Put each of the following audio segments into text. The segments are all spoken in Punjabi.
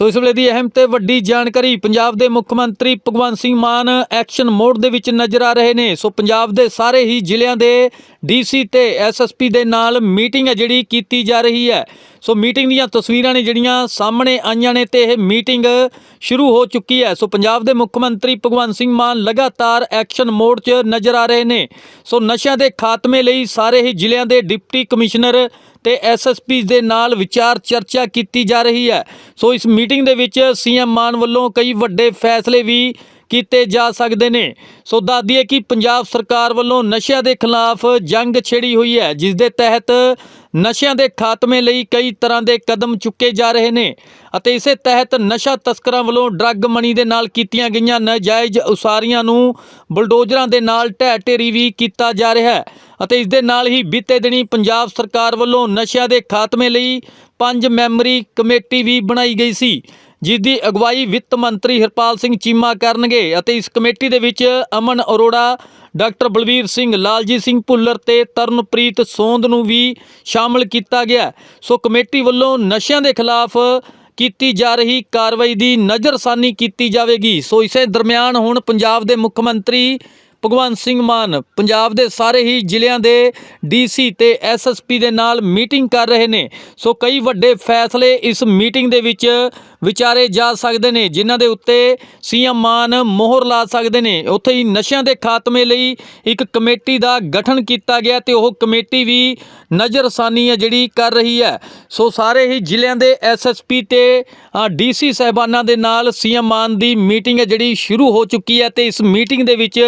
ਸੋ ਇਸ ਵੇਲੇ ਦੀ ਅਹਿਮ ਤੇ ਵੱਡੀ ਜਾਣਕਾਰੀ, ਪੰਜਾਬ ਦੇ ਮੁੱਖ ਮੰਤਰੀ ਭਗਵੰਤ ਸਿੰਘ ਮਾਨ ਐਕਸ਼ਨ ਮੋਡ ਦੇ ਵਿੱਚ ਨਜ਼ਰ ਆ ਰਹੇ ਨੇ। ਸੋ ਪੰਜਾਬ ਦੇ ਸਾਰੇ ਹੀ ਜ਼ਿਲ੍ਹਿਆਂ ਦੇ ਡੀਸੀ ਤੇ ਐਸਐਸਪੀ ਦੇ ਨਾਲ ਮੀਟਿੰਗ ਹੈ ਜਿਹੜੀ ਕੀਤੀ ਜਾ ਰਹੀ ਹੈ। ਸੋ ਮੀਟਿੰਗ ਦੀਆਂ ਤਸਵੀਰਾਂ ਨੇ ਜਿਹੜੀਆਂ ਸਾਹਮਣੇ ਆਈਆਂ ਨੇ ਤੇ ਇਹ ਮੀਟਿੰਗ ਸ਼ੁਰੂ ਹੋ ਚੁੱਕੀ ਹੈ। ਸੋ ਪੰਜਾਬ ਦੇ ਮੁੱਖ ਮੰਤਰੀ ਭਗਵੰਤ ਸਿੰਘ ਮਾਨ ਲਗਾਤਾਰ ਐਕਸ਼ਨ ਮੋਡ 'ਚ ਨਜ਼ਰ ਆ ਰਹੇ ਨੇ। ਸੋ ਨਸ਼ਿਆਂ ਦੇ ਖਾਤਮੇ ਲਈ ਸਾਰੇ ਹੀ ਜ਼ਿਲ੍ਹਿਆਂ ਦੇ ਡਿਪਟੀ ਕਮਿਸ਼ਨਰ ਤੇ ਐਸਐਸਪੀ ਦੇ ਨਾਲ ਵਿਚਾਰ ਚਰਚਾ ਕੀਤੀ ਜਾ ਰਹੀ ਹੈ। ਸੋ ਇਸ ਮੀਟਿੰਗ ਦੇ ਵਿੱਚ ਸੀਐਮ ਮਾਨ ਵੱਲੋਂ ਕਈ ਵੱਡੇ ਫੈਸਲੇ ਵੀ ਕੀਤੇ ਜਾ ਸਕਦੇ ਨੇ। ਸੋ ਦੱਸਦੀਏ ਕਿ ਪੰਜਾਬ ਸਰਕਾਰ ਵੱਲੋਂ ਨਸ਼ਿਆਂ ਦੇ ਖਿਲਾਫ ਜੰਗ ਛੇੜੀ ਹੋਈ ਹੈ, ਜਿਸ ਦੇ ਤਹਿਤ ਨਸ਼ਿਆਂ ਦੇ ਖਾਤਮੇ ਲਈ ਕਈ ਤਰ੍ਹਾਂ ਦੇ ਕਦਮ ਚੁੱਕੇ ਜਾ ਰਹੇ ਨੇ ਅਤੇ ਇਸੇ ਤਹਿਤ ਨਸ਼ਾ ਤਸਕਰਾਂ ਵੱਲੋਂ ਡਰੱਗ ਮਨੀ ਦੇ ਨਾਲ ਕੀਤੀਆਂ ਗਈਆਂ ਨਾਜਾਇਜ਼ ਉਸਾਰੀਆਂ ਨੂੰ ਬਲਡੋਜਰਾਂ ਦੇ ਨਾਲ ਢਹਿ ਢੇਰੀ ਵੀ ਕੀਤਾ ਜਾ ਰਿਹਾ ਹੈ ਅਤੇ ਇਸ ਦੇ ਨਾਲ ਹੀ ਬੀਤੇ ਦਿਨੀ ਪੰਜਾਬ ਸਰਕਾਰ ਵੱਲੋਂ ਨਸ਼ਿਆਂ ਦੇ ਖਾਤਮੇ ਲਈ ਪੰਜ ਮੈਂਬਰੀ ਕਮੇਟੀ ਵੀ ਬਣਾਈ ਗਈ ਸੀ। ਜਿਸ ਦੀ ਅਗਵਾਈ ਵਿੱਤ ਮੰਤਰੀ ਹਰਪਾਲ ਸਿੰਘ ਚੀਮਾ ਕਰਨਗੇ ਅਤੇ ਇਸ ਕਮੇਟੀ ਦੇ ਵਿੱਚ ਅਮਨ ਅਰੋੜਾ, ਡਾਕਟਰ ਬਲਵੀਰ ਸਿੰਘ ਲਾਲਜੀਤ ਸਿੰਘ ਭੁੱਲਰ ਤੇ ਤਰਨਪ੍ਰੀਤ ਸੋਂਦ ਨੂੰ ਵੀ ਸ਼ਾਮਲ ਕੀਤਾ ਗਿਆ। ਸੋ ਕਮੇਟੀ ਵੱਲੋਂ ਨਸ਼ਿਆਂ ਦੇ ਖਿਲਾਫ ਕੀਤੀ ਜਾ ਰਹੀ ਕਾਰਵਾਈ ਦੀ ਨਜ਼ਰਸਾਨੀ ਕੀਤੀ ਜਾਵੇਗੀ। ਸੋ ਇਸੇ ਦਰਮਿਆਨ ਹੁਣ ਪੰਜਾਬ ਦੇ ਮੁੱਖ ਮੰਤਰੀ ਭਗਵੰਤ ਸਿੰਘ ਮਾਨ ਪੰਜਾਬ ਦੇ ਸਾਰੇ ਹੀ ਜ਼ਿਲ੍ਹਿਆਂ ਦੇ ਡੀਸੀ ਤੇ ਐਸਐਸਪੀ ਦੇ ਨਾਲ ਮੀਟਿੰਗ ਕਰ ਰਹੇ ਨੇ। ਸੋ ਕਈ ਵੱਡੇ ਫੈਸਲੇ ਇਸ ਮੀਟਿੰਗ ਦੇ ਵਿੱਚ ਵਿਚਾਰੇ ਜਾ ਸਕਦੇ ਨੇ, ਜਿਨ੍ਹਾਂ ਦੇ ਉੱਤੇ ਸੀਐਮ ਮਾਨ ਮੋਹਰ ਲਾ ਸਕਦੇ ਨੇ। ਉੱਥੇ ਹੀ ਨਸ਼ਿਆਂ ਦੇ ਖਾਤਮੇ ਲਈ ਇੱਕ ਕਮੇਟੀ ਦਾ ਗਠਨ ਕੀਤਾ ਗਿਆ ਤੇ ਉਹ ਕਮੇਟੀ ਵੀ ਨਜ਼ਰਸਾਨੀ ਹੈ ਜਿਹੜੀ ਕਰ ਰਹੀ ਹੈ। ਸੋ ਸਾਰੇ ਹੀ ਜ਼ਿਲ੍ਹਿਆਂ ਦੇ ਐਸਐਸਪੀ ਤੇ ਡੀਸੀ ਸਹਿਬਾਨਾਂ ਦੇ ਨਾਲ ਸੀਐਮ ਮਾਨ ਦੀ ਮੀਟਿੰਗ ਹੈ ਜਿਹੜੀ ਸ਼ੁਰੂ ਹੋ ਚੁੱਕੀ ਹੈ ਤੇ ਇਸ ਮੀਟਿੰਗ ਦੇ ਵਿੱਚ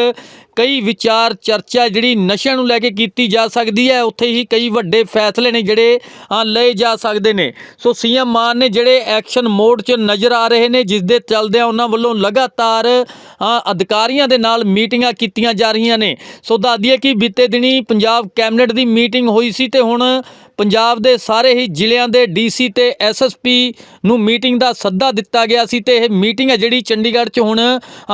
ਕਈ ਵਿਚਾਰ ਚਰਚਾ ਜਿਹੜੀ ਨਸ਼ਿਆਂ ਨੂੰ ਲੈ ਕੇ ਕੀਤੀ ਜਾ ਸਕਦੀ ਹੈ, ਉੱਥੇ ਹੀ ਕਈ ਵੱਡੇ ਫੈਸਲੇ ਨੇ ਜਿਹੜੇ ਲਏ ਜਾ ਸਕਦੇ ਨੇ। ਸੋ ਸੀਐਮ ਮਾਨ ਨੇ ਜਿਹੜੇ ਐਕਸ਼ਨ ਮੋਡ 'ਚ ਨਜ਼ਰ ਆ ਰਹੇ ਨੇ, ਜਿਸ ਦੇ ਚੱਲਦਿਆਂ ਉਹਨਾਂ ਵੱਲੋਂ ਲਗਾਤਾਰ ਅਧਿਕਾਰੀਆਂ ਦੇ ਨਾਲ ਮੀਟਿੰਗਾਂ ਕੀਤੀਆਂ ਜਾ ਰਹੀਆਂ ਨੇ। ਸੋ ਦੱਸ ਦਈਏ ਕਿ ਬੀਤੇ ਦਿਨੀ ਪੰਜਾਬ ਕੈਬਨਿਟ ਦੀ ਮੀਟਿੰਗ ਹੋਈ ਸੀ ਤੇ ਹੁਣ ਪੰਜਾਬ ਦੇ ਸਾਰੇ ਹੀ ਜ਼ਿਲ੍ਹਿਆਂ ਦੇ ਡੀਸੀ ਤੇ ਐਸਐਸਪੀ ਨੂੰ ਮੀਟਿੰਗ ਦਾ ਸੱਦਾ ਦਿੱਤਾ ਗਿਆ ਸੀ ਤੇ ਇਹ ਮੀਟਿੰਗ ਹੈ ਜਿਹੜੀ ਚੰਡੀਗੜ੍ਹ 'ਚ ਹੁਣ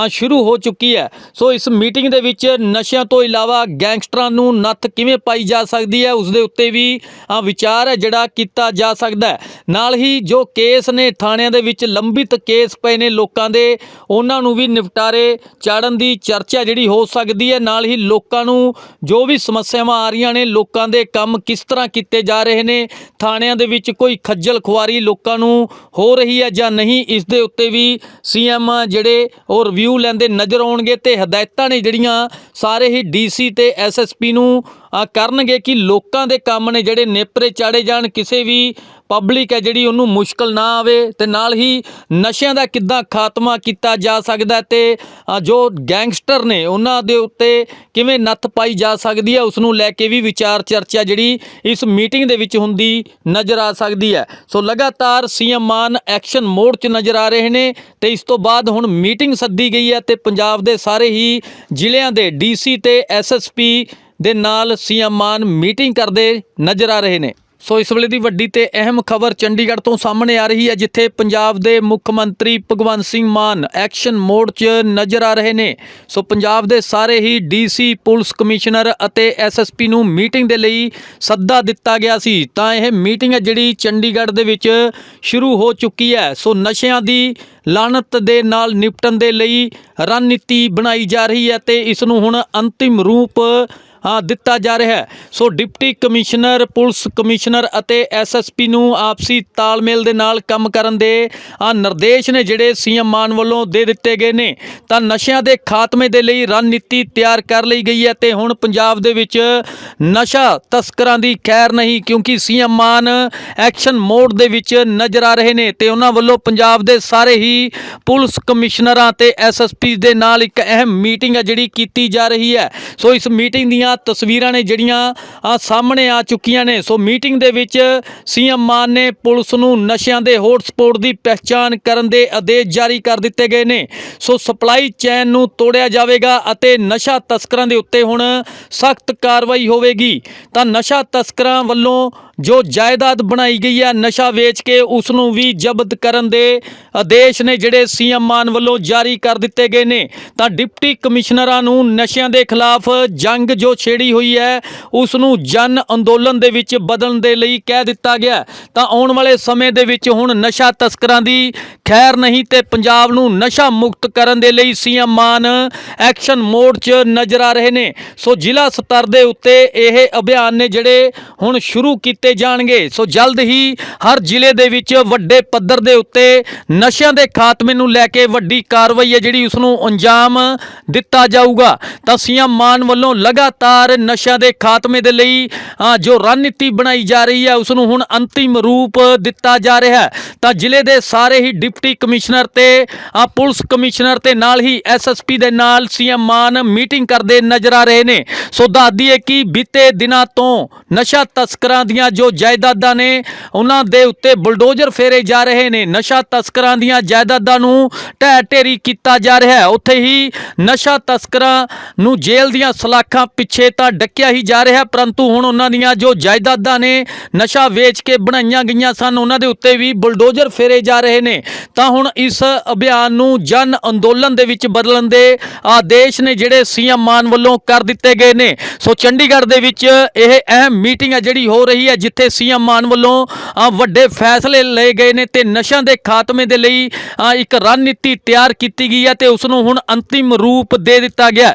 ਸ਼ੁਰੂ ਹੋ ਚੁੱਕੀ ਹੈ। ਸੋ ਇਸ ਮੀਟਿੰਗ ਦੇ ਵਿੱਚ ਨਸ਼ਿਆਂ ਤੋਂ ਇਲਾਵਾ ਗੈਂਗਸਟਰਾਂ ਨੂੰ ਨੱਥ ਕਿਵੇਂ ਪਾਈ ਜਾ ਸਕਦੀ ਹੈ ਉਸ ਦੇ ਉੱਤੇ ਵੀ ਵਿਚਾਰ ਹੈ ਜਿਹੜਾ ਕੀਤਾ ਜਾ ਸਕਦਾ ਹੈ। ਨਾਲ ਹੀ ਜੋ ਕੇਸ ਨੇ ਥਾਣਿਆਂ ਦੇ ਵਿੱਚ ਲੰਬਿਤ ਕੇਸ ਪਏ ਨੇ ਲੋਕਾਂ ਦੇ, ਉਹਨਾਂ ਨੂੰ ਵੀ ਨਿਪਟਾਰੇ ਚਾੜਨ ਦੀ ਚਰਚਾ ਜਿਹੜੀ ਹੋ ਸਕਦੀ ਹੈ। ਨਾਲ ਹੀ ਲੋਕਾਂ ਨੂੰ ਜੋ ਵੀ ਸਮੱਸਿਆਵਾਂ ਆ ਰਹੀਆਂ ਨੇ, ਲੋਕਾਂ ਦੇ ਕੰਮ ਕਿਸ ਤਰ੍ਹਾਂ ਕੀਤੇ ਜਾ ਰਹੇ ਨੇ। ਥਾਣਿਆਂ ਦੇ ਵਿੱਚ ਕੋਈ ਖੱਜਲ ਖੁਆਰੀ ਲੋਕਾਂ ਨੂੰ ਹੋ ਰਹੀ ਹੈ ਜਾਂ ਨਹੀਂ, ਇਸ ਦੇ ਉੱਤੇ ਵੀ ਸੀਐਮ ਜਿਹੜੇ ਉਹ ਰਿਵਿਊ ਲੈਂਦੇ ਨਜ਼ਰ ਆਉਣਗੇ ਤੇ ਹਦਾਇਤਾਂ ਨੇ ਜਿਹੜੀਆਂ ਸਾਰੇ ਹੀ ਡੀਸੀ ਤੇ ਐਸਐਸਪੀ ਨੂੰ ਕਰਨਗੇ ਕਿ ਲੋਕਾਂ ਦੇ ਕੰਮ ਨੇ ਜਿਹੜੇ ਨੇਪਰੇ ਚਾੜੇ ਜਾਣ, ਕਿਸੇ ਵੀ ਪਬਲਿਕ ਹੈ ਜਿਹੜੀ ਉਹਨੂੰ ਮੁਸ਼ਕਲ ਨਾ ਆਵੇ ਤੇ ਨਾਲ ਹੀ ਨਸ਼ਿਆਂ ਦਾ ਕਿੱਦਾਂ ਖਾਤਮਾ ਕੀਤਾ ਜਾ ਸਕਦਾ ਹੈ ਤੇ ਜੋ ਗੈਂਗਸਟਰ ਨੇ ਉਹਨਾਂ ਦੇ ਉੱਤੇ ਕਿਵੇਂ ਨੱਥ ਪਾਈ ਜਾ ਸਕਦੀ ਹੈ ਉਸ ਨੂੰ ਲੈ ਕੇ ਵੀ ਵਿਚਾਰ ਚਰਚਾ ਜਿਹੜੀ ਇਸ ਮੀਟਿੰਗ ਦੇ ਵਿੱਚ ਹੁੰਦੀ ਨਜ਼ਰ ਆ ਸਕਦੀ ਹੈ। ਸੋ ਲਗਾਤਾਰ ਸੀਐਮ ਮਾਨ ਐਕਸ਼ਨ ਮੋਡ 'ਚ ਨਜ਼ਰ ਆ ਰਹੇ ਨੇ ਤੇ ਇਸ ਤੋਂ ਬਾਅਦ ਹੁਣ ਮੀਟਿੰਗ ਸੱਦੀ ਗਈ ਹੈ ਤੇ ਪੰਜਾਬ ਦੇ ਸਾਰੇ ਹੀ ਜ਼ਿਲ੍ਹਿਆਂ ਦੇ ਡੀਸੀ ਤੇ ਐਸਐਸਪੀ ਦੇ ਨਾਲ ਸੀਐਮ ਮਾਨ ਮੀਟਿੰਗ ਕਰਦੇ ਨਜ਼ਰ ਆ ਰਹੇ ਨੇ। ਸੋ ਇਸ ਵੇਲੇ ਦੀ ਵੱਡੀ ਤੇ ਅਹਿਮ ਖਬਰ ਚੰਡੀਗੜ੍ਹ ਤੋਂ ਸਾਹਮਣੇ ਆ ਰਹੀ ਹੈ, ਜਿੱਥੇ ਪੰਜਾਬ ਦੇ ਮੁੱਖ ਮੰਤਰੀ ਭਗਵੰਤ ਸਿੰਘ ਮਾਨ ਐਕਸ਼ਨ ਮੋਡ 'ਚ ਨਜ਼ਰ ਆ ਰਹੇ ਨੇ। ਸੋ ਪੰਜਾਬ ਦੇ ਸਾਰੇ ਹੀ ਡੀਸੀ ਪੁਲਿਸ ਕਮਿਸ਼ਨਰ ਅਤੇ ਐਸਐਸਪੀ ਨੂੰ ਮੀਟਿੰਗ ਦੇ ਲਈ ਸੱਦਾ ਦਿੱਤਾ ਗਿਆ ਸੀ। ਤਾਂ ਇਹ ਮੀਟਿੰਗ ਹੈ ਜਿਹੜੀ ਚੰਡੀਗੜ੍ਹ ਦੇ ਵਿੱਚ ਸ਼ੁਰੂ ਹੋ ਚੁੱਕੀ ਹੈ। ਸੋ ਨਸ਼ਿਆਂ ਦੀ ਲਾਨਤ ਦੇ ਨਾਲ ਨਿਪਟਣ ਦੇ ਲਈ ਰਣਨੀਤੀ ਬਣਾਈ ਜਾ ਰਹੀ ਹੈ ਤੇ ਇਸ ਨੂੰ ਹੁਣ ਅੰਤਿਮ ਰੂਪ ਦਿੱਤਾ ਜਾ ਰਿਹਾ ਹੈ। So deputy commissioner, police commissioner ਅਤੇ ਐਸਐਸਪੀ ਨੂੰ ਆਪਸੀ ਤਾਲਮੇਲ ਦੇ ਨਾਲ ਕੰਮ ਕਰਨ ਦੇ ਨਿਰਦੇਸ਼ ਨੇ ਜਿਹੜੇ ਸੀਐਮ ਮਾਨ ਵੱਲੋਂ ਦੇ ਦਿੱਤੇ ਗਏ ਨੇ, ਤਾਂ ਨਸ਼ਿਆਂ ਦੇ ਖਾਤਮੇ ਦੇ ਲਈ ਰਣਨੀਤੀ ਤਿਆਰ ਕਰ ਲਈ ਗਈ ਹੈ ਤੇ ਹੁਣ ਪੰਜਾਬ ਦੇ ਵਿੱਚ ਨਸ਼ਾ ਤਸਕਰਾਂ ਦੀ ਖੈਰ ਨਹੀਂ, ਕਿਉਂਕਿ ਸੀਐਮ ਮਾਨ ਐਕਸ਼ਨ ਮੋਡ ਦੇ ਵਿੱਚ ਨਜ਼ਰ ਆ ਰਹੇ ਨੇ ਤੇ ਉਹਨਾਂ ਵੱਲੋਂ ਪੰਜਾਬ ਦੇ ਸਾਰੇ ਹੀ ਪੁਲਿਸ ਕਮਿਸ਼ਨਰਾਂ ਤੇ ਐਸਐਸਪੀ ਦੇ ਨਾਲ ਇੱਕ ਅਹਿਮ ਮੀਟਿੰਗ ਹੈ ਜਿਹੜੀ ਕੀਤੀ ਜਾ ਰਹੀ ਹੈ। ਸੋ ਇਸ ਮੀਟਿੰਗ ਦੀਆਂ ਤਸਵੀਰਾਂ ਨੇ ਜਿਹੜੀਆਂ ਸਾਹਮਣੇ ਆ ਚੁੱਕੀਆਂ ਨੇ। ਸੋ ਮੀਟਿੰਗ ਦੇ ਵਿੱਚ ਸੀਐਮ ਮਾਨ ਨੇ ਪੁਲਿਸ ਨੂੰ ਨਸ਼ਿਆਂ ਦੇ ਹੌਟਸਪੌਟ ਦੀ ਪਹਿਚਾਣ ਕਰਨ ਦੇ ਆਦੇਸ਼ ਜਾਰੀ ਕਰ ਦਿੱਤੇ ਗਏ ਨੇ। ਸੋ ਸਪਲਾਈ ਚੈਨ ਨੂੰ ਤੋੜਿਆ ਜਾਵੇਗਾ ਅਤੇ ਨਸ਼ਾ ਤਸਕਰਾਂ ਦੇ ਉੱਤੇ ਹੁਣ ਸਖਤ ਕਾਰਵਾਈ ਹੋਵੇਗੀ। ਤਾਂ ਨਸ਼ਾ ਤਸਕਰਾਂ ਵੱਲੋਂ ਜੋ ਜਾਇਦਾਦ ਬਣਾਈ ਗਈ ਹੈ, ਨਸ਼ਾ ਵੇਚ ਕੇ ਉਸ ਨੂੰ ਵੀ ਜ਼ਬਤ ਕਰਨ ਦੇ ਆਦੇਸ਼ ਨੇ ਜਿਹੜੇ ਸੀਐਮ ਮਾਨ ਵੱਲੋਂ ਜਾਰੀ ਕਰ ਦਿੱਤੇ ਗਏ ਨੇ। ਤਾਂ ਡਿਪਟੀ ਕਮਿਸ਼ਨਰਾਂ ਨੂੰ ਨਸ਼ਿਆਂ ਦੇ ਖਿਲਾਫ ਜੰਗ ਜੋ ਛੇੜੀ ਹੋਈ ਹੈ ਉਸ ਨੂੰ ਜਨ ਅੰਦੋਲਨ ਦੇ ਵਿੱਚ ਬਦਲਣ ਦੇ ਲਈ ਕਹਿ ਦਿੱਤਾ ਗਿਆ ਤਾਂ ਆਉਣ ਵਾਲੇ ਸਮੇਂ ਦੇ ਵਿੱਚ ਹੁਣ ਨਸ਼ਾ ਤਸਕਰਾਂ ਦੀ ਖੈਰ ਨਹੀਂ ਤੇ ਪੰਜਾਬ ਨੂੰ ਨਸ਼ਾ ਮੁਕਤ ਕਰਨ ਦੇ ਲਈ ਸੀਐਮ ਮਾਨ ਐਕਸ਼ਨ ਮੋਡ 'ਚ ਨਜ਼ਰ ਆ ਰਹੇ ਨੇ। ਸੋ ਜ਼ਿਲ੍ਹਾ ਸਤਰ ਦੇ ਉੱਤੇ ਇਹ ਅਭਿਆਨ ਨੇ ਜਿਹੜੇ ਹੁਣ ਸ਼ੁਰੂ ਕੀਤੇ ਜਾਣਗੇ। ਸੋ ਜਲਦ ਹੀ ਹਰ ਜ਼ਿਲ੍ਹੇ ਦੇ ਵਿੱਚ ਵੱਡੇ ਪੱਧਰ ਦੇ ਉੱਤੇ ਨਸ਼ਿਆਂ ਦੇ ਖਾਤਮੇ ਨੂੰ ਲੈ ਕੇ ਵੱਡੀ ਕਾਰਵਾਈ ਹੈ, ਜਿਹੜੀ ਉਸ ਨੂੰ ਅੰਜਾਮ ਦਿੱਤਾ ਜਾਊਗਾ। ਤਾਂ ਸੀਐਮ ਮਾਨ ਵੱਲੋਂ ਲਗਾਤਾਰ ਨਸ਼ਿਆਂ ਦੇ ਖਾਤਮੇ ਦੇ ਲਈ ਜੋ ਰਣਨੀਤੀ ਬਣਾਈ ਜਾ ਰਹੀ ਹੈ ਉਸ ਨੂੰ ਹੁਣ ਅੰਤਿਮ ਰੂਪ ਦਿੱਤਾ ਜਾ ਰਿਹਾ ਹੈ। ਤਾਂ ਜ਼ਿਲ੍ਹੇ ਦੇ ਸਾਰੇ ਹੀ ਡਿਪਟੀ ਕਮਿਸ਼ਨਰ ਤੇ ਪੁਲਿਸ ਕਮਿਸ਼ਨਰ ਤੇ ਨਾਲ ਹੀ ਐਸਐਸਪੀ ਦੇ ਨਾਲ ਸੀਐਮ ਮਾਨ ਮੀਟਿੰਗ ਕਰਦੇ ਨਜ਼ਰ ਆ ਰਹੇ ਨੇ। ਸੋ ਦੱਸਦੀ ਹੈ ਕਿ ਬੀਤੇ ਦਿਨਾਂ ਤੋਂ ਨਸ਼ਾ ਤਸਕਰਾਂ ਦੀਆਂ ਜੋ ਜਾਇਦਾਦਾਂ ਨੇ ਉਹਨਾਂ ਦੇ ਉੱਤੇ ਬੁਲਡੋਜ਼ਰ ਫੇਰੇ ਜਾ ਰਹੇ ਨੇ। ਨਸ਼ਾ ਤਸਕਰਾਂ ਦੀਆਂ ਜਾਇਦਾਦਾਂ ਨੂੰ ਢਹਿ ਢੇਰੀ ਕੀਤਾ ਜਾ ਰਿਹਾ ਹੈ। ਉੱਥੇ ਹੀ ਨਸ਼ਾ ਤਸਕਰਾਂ ਨੂੰ ਜੇਲ੍ਹ ਦੀਆਂ ਸਲਾਖਾਂ ਪਿੱਛੇ ਤਾਂ ਡੱਕਿਆ ਹੀ ਜਾ ਰਿਹਾ, ਪਰੰਤੂ ਹੁਣ ਉਹਨਾਂ ਦੀਆਂ ਜੋ ਜਾਇਦਾਦਾਂ ਨੇ ਨਸ਼ਾ ਵੇਚ ਕੇ ਬਣਾਈਆਂ ਗਈਆਂ ਸਨ, ਉਹਨਾਂ ਦੇ ਉੱਤੇ ਵੀ ਬੁਲਡੋਜ਼ਰ ਫੇਰੇ ਜਾ ਰਹੇ ਨੇ। ਤਾਂ ਹੁਣ ਇਸ ਅਭਿਆਨ ਨੂੰ ਜਨ ਅੰਦੋਲਨ ਦੇ ਵਿੱਚ ਬਦਲਣ ਦੇ ਆਦੇਸ਼ ਨੇ ਜਿਹੜੇ ਸੀਐਮ ਮਾਨ ਵੱਲੋਂ ਕਰ ਦਿੱਤੇ ਗਏ ਨੇ। ਸੋ ਚੰਡੀਗੜ੍ਹ ਦੇ ਵਿੱਚ ਇਹ ਅਹਿਮ ਮੀਟਿੰਗ ਹੈ ਜਿਹੜੀ ਹੋ ਰਹੀ ਹੈ ਜਿੱਥੇ ਸੀਐਮ ਮਾਨ ਵੱਲੋਂ ਵੱਡੇ ਫੈਸਲੇ ਲਏ ਗਏ ਨੇ ਤੇ ਨਸ਼ਿਆਂ ਦੇ ਖਾਤਮੇ ਦੇ ਲਈ ਇੱਕ ਰਣਨੀਤੀ ਤਿਆਰ ਕੀਤੀ ਗਈ ਹੈ ਤੇ ਉਸ ਨੂੰ ਹੁਣ ਅੰਤਿਮ ਰੂਪ ਦੇ ਦਿੱਤਾ ਗਿਆ